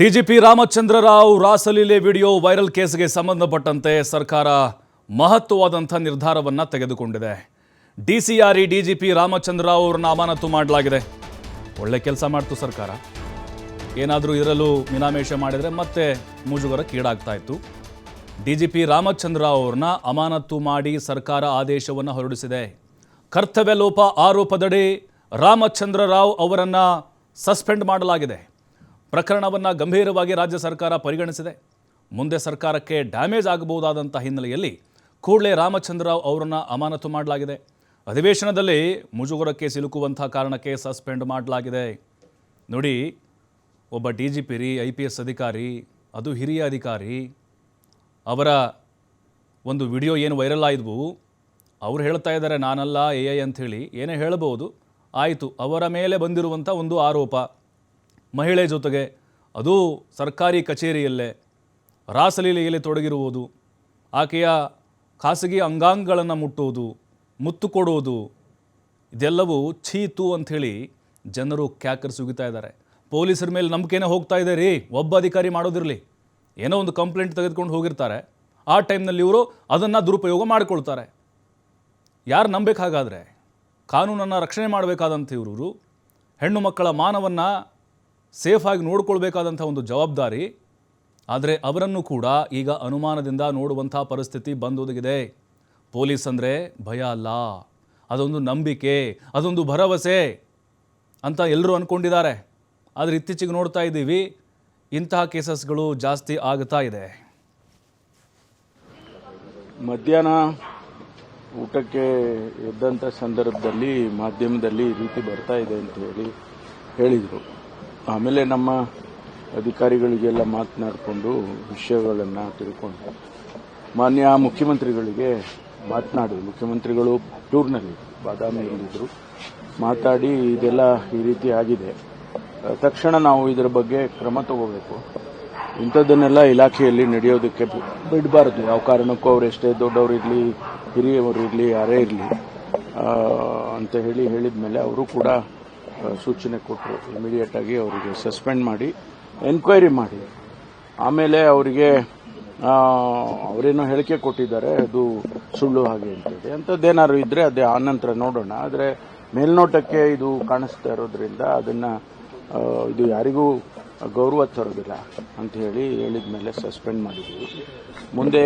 DGP Ramachandra Rao ರಾಸಲೀಲೆ video viral ಕೇಸ್ಗೆ ಸಂಬಂಧಪಟ್ಟಂತೆ ಸರ್ಕಾರ ಮಹತ್ವವಾದಂಥ ನಿರ್ಧಾರವನ್ನು ತೆಗೆದುಕೊಂಡಿದೆ. D C R E DGP Ramachandra Rao ಅವ್ರನ್ನ ಅಮಾನತು ಮಾಡಲಾಗಿದೆ. ಒಳ್ಳೆ ಕೆಲಸ ಮಾಡ್ತು ಸರ್ಕಾರ. ಏನಾದರೂ ಇರಲು ಮಿನಾಮೇಷ ಮಾಡಿದರೆ ಮತ್ತೆ ಮುಜುಗರಕ್ಕೀಡಾಗ್ತಾ ಇತ್ತು. ಪಿ ರಾಮಚಂದ್ರ ರಾವ್ ಅವ್ರನ್ನ ಅಮಾನತು ಮಾಡಿ ಸರ್ಕಾರ ಆದೇಶವನ್ನು ಹೊರಡಿಸಿದೆ. ಕರ್ತವ್ಯ ಲೋಪ ಆರೋಪದಡಿ ರಾಮಚಂದ್ರ ರಾವ್ ಅವರನ್ನು ಸಸ್ಪೆಂಡ್ ಮಾಡಲಾಗಿದೆ. ಪ್ರಕರಣವನ್ನು ಗಂಭೀರವಾಗಿ ರಾಜ್ಯ ಸರ್ಕಾರ ಪರಿಗಣಿಸಿದೆ. ಮುಂದೆ ಸರ್ಕಾರಕ್ಕೆ ಡ್ಯಾಮೇಜ್ ಆಗಬಹುದಾದಂಥ ಹಿನ್ನೆಲೆಯಲ್ಲಿ ಕೂಡಲೇ ರಾಮಚಂದ್ರ ರಾವ್ ಅವರನ್ನು ಅಮಾನತು ಮಾಡಲಾಗಿದೆ. ಅಧಿವೇಶನದಲ್ಲಿ ಮುಜುಗರಕ್ಕೆ ಸಿಲುಕುವಂಥ ಕಾರಣಕ್ಕೆ ಸಸ್ಪೆಂಡ್ ಮಾಡಲಾಗಿದೆ. ನೋಡಿ, ಒಬ್ಬ ಡಿ ಜಿ ಪಿ ರೀ, ಐ ಪಿ ಎಸ್ ಅಧಿಕಾರಿ, ಅದು ಹಿರಿಯ ಅಧಿಕಾರಿ, ಅವರ ಒಂದು ವಿಡಿಯೋ ಏನು ವೈರಲ್ ಆಯಿದ್ವು. ಅವ್ರು ಹೇಳ್ತಾ ಇದ್ದಾರೆ, ನಾನಲ್ಲ ಎ ಐ ಅಂಥೇಳಿ ಏನೇ ಹೇಳಬಹುದು, ಆಯಿತು, ಅವರ ಮೇಲೆ ಬಂದಿರುವಂಥ ಒಂದು ಆರೋಪ. ಮಹಿಳೆ ಜೊತೆಗೆ, ಅದು ಸರ್ಕಾರಿ ಕಚೇರಿಯಲ್ಲೇ, ರಾಸಲೀಲೆಯಲ್ಲಿ ತೊಡಗಿರುವುದು, ಆಕೆಯ ಖಾಸಗಿ ಅಂಗಾಂಗಗಳನ್ನು ಮುಟ್ಟುವುದು, ಮುತ್ತು ಕೊಡುವುದು, ಇದೆಲ್ಲವೂ ಛೀತು ಅಂಥೇಳಿ ಜನರು ಕ್ಯಾಕರ್ ಸುಗಿತಾ ಇದ್ದಾರೆ. ಪೊಲೀಸರ ಮೇಲೆ ನಂಬಿಕೆನೇ ಹೋಗ್ತಾ ಇದೆ ರೀ. ಒಬ್ಬ ಅಧಿಕಾರಿ ಮಾಡೋದಿರಲಿ. ಏನೋ ಒಂದು ಕಂಪ್ಲೇಂಟ್ ತೆಗೆದುಕೊಂಡು ಹೋಗಿರ್ತಾರೆ. ಆ ಟೈಮ್ನಲ್ಲಿ ಇವರು ಅದನ್ನು ದುರುಪಯೋಗ ಮಾಡಿಕೊಳ್ತಾರೆ. ಯಾರು ನಂಬೇಕಾಗಾದರೆ ಕಾನೂನನ್ನು ರಕ್ಷಣೆ ಮಾಡಬೇಕಾದಂಥ ಇವರು. ಹೆಣ್ಣು ಮಕ್ಕಳ ಮಾನವನ್ನು ಸೇಫಾಗಿ ನೋಡ್ಕೊಳ್ಬೇಕಾದಂಥ ಒಂದು ಜವಾಬ್ದಾರಿ. ಆದರೆ ಅವರನ್ನು ಕೂಡ ಈಗ ಅನುಮಾನದಿಂದ ನೋಡುವಂಥ ಪರಿಸ್ಥಿತಿ ಬಂದೊದಗಿದೆ. ಪೊಲೀಸ್ ಅಂದರೆ ಭಯ ಅಲ್ಲ. ಅದೊಂದು ನಂಬಿಕೆ, ಅದೊಂದು ಭರವಸೆ ಅಂತ ಎಲ್ಲರೂ ಅಂದ್ಕೊಂಡಿದ್ದಾರೆ ಆದರೆ ಇತ್ತೀಚೆಗೆ ನೋಡ್ತಾ ಇದ್ದೀವಿ, ಇಂತಹ ಕೇಸಸ್ಗಳು ಜಾಸ್ತಿ ಆಗ್ತಾ ಇದೆ. ಮಧ್ಯಾಹ್ನ ಊಟಕ್ಕೆ ಎದ್ದಂಥ ಸಂದರ್ಭದಲ್ಲಿ ಮಾಧ್ಯಮದಲ್ಲಿ ರೀತಿ ಬರ್ತಾ ಇದೆ ಅಂತ ಹೇಳಿ ಹೇಳಿದರು. ಆಮೇಲೆ ನಮ್ಮ ಅಧಿಕಾರಿಗಳಿಗೆಲ್ಲ ಮಾತನಾಡಿಕೊಂಡು ವಿಷಯಗಳನ್ನು ತಿಳ್ಕೊಂಡು ಮಾನ್ಯ ಮುಖ್ಯಮಂತ್ರಿಗಳಿಗೆ ಮಾತನಾಡಿ, ಮುಖ್ಯಮಂತ್ರಿಗಳು ಟೂರ್ನಲ್ಲಿ ಬಾದಾಮಿಯಲ್ಲಿದ್ದರು. ಮಾತಾಡಿ ಇದೆಲ್ಲ ಈ ರೀತಿ ಆಗಿದೆ. ತಕ್ಷಣ ನಾವು ಇದರ ಬಗ್ಗೆ ಕ್ರಮ ತಗೋಬೇಕು. ಇಂಥದ್ದನ್ನೆಲ್ಲ ಇಲಾಖೆಯಲ್ಲಿ ನಡೆಯೋದಕ್ಕೆ ಬಿಡಬಾರದು. ಯಾವ ಕಾರಣಕ್ಕೂ ಅವರು ಎಷ್ಟೇ ದೊಡ್ಡವರು ಇರಲಿ, ಹಿರಿಯವರು ಇರಲಿ, ಯಾರೇ ಇರಲಿ ಅಂತ ಹೇಳಿ ಹೇಳಿದ ಮೇಲೆ ಅವರು ಕೂಡ ಸೂಚನೆ ಕೊಟ್ಟರು. ಇಮಿಡಿಯೇಟ್ ಆಗಿ ಅವರಿಗೆ ಸಸ್ಪೆಂಡ್ ಮಾಡಿ ಎನ್ಕ್ವೈರಿ ಮಾಡಿ. ಆಮೇಲೆ ಅವರಿಗೆ ಅವರೇನೋ ಹೇಳಿಕೆ ಕೊಟ್ಟಿದ್ದಾರೆ, ಅದು ಸುಳ್ಳು ಹಾಗೆ ಅಂತೇಳಿ ಅಂಥದ್ದೇನಾದ್ರು ಇದ್ದರೆ ಅದೇ ಆನಂತರ ನೋಡೋಣ. ಆದರೆ ಮೇಲ್ನೋಟಕ್ಕೆ ಇದು ಕಾಣಿಸ್ತಾ ಇರೋದ್ರಿಂದ ಅದನ್ನ ಇದು ಯಾರಿಗೂ ಗೌರವ ತರೋದಿಲ್ಲ ಅಂತ ಹೇಳಿ ಹೇಳಿದ ಮೇಲೆ ಸಸ್ಪೆಂಡ್ ಮಾಡಿದ್ದೀವಿ. ಮುಂದೆ